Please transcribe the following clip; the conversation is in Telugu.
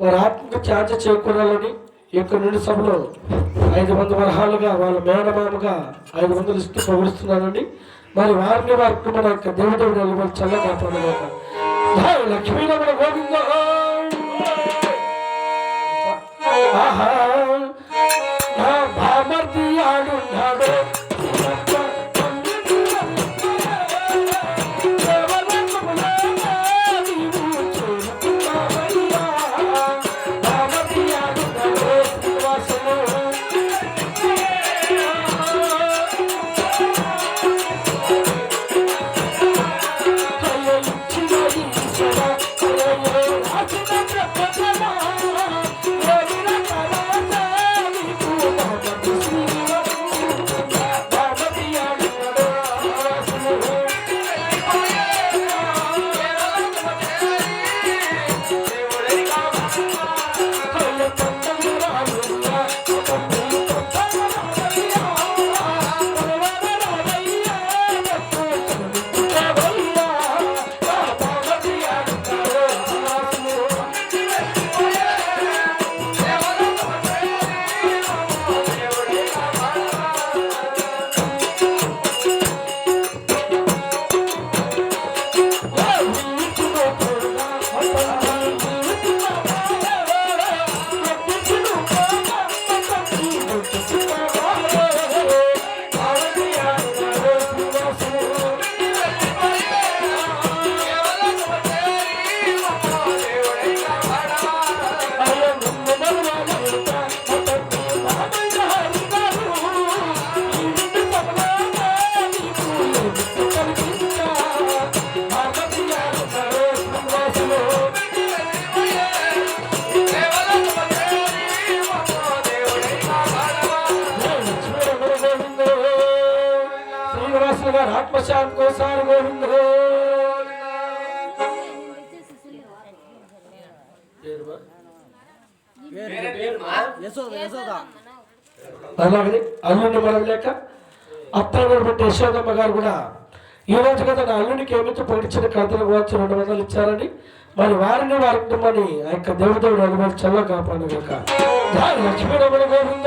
వారి ఆత్మకు ఛార్జ్ చేకూరాలని యొక్క నుండి సభలో ఐదు వందల వరహాలుగా వాళ్ళ మేనమామగా ఐదు వందలు ఇస్తూ పొగుడుస్తున్నానండి. మరి వారిని వారి కుటుంబం యొక్క దేవుడు నిలబడి చల్లగా కాపాడలేక గారు ఆత్మశాంతి కోసారి గోవింద. అలాగే అల్లుడిని మనం లేక బట్టి యశోదమ్మ గారు కూడా ఈ రోజు కదా నా అల్లుడికి ఏమిచ్చి పొడిచిన కథలు వచ్చి రెండు వందలు ఇచ్చారని మరి వారిని వారి కుటుంబాన్ని ఆ యొక్క దేవదేవుడు అనుభవం చల్ల కాపాడు కనుక లక్ష్మీరమణ గోవింద.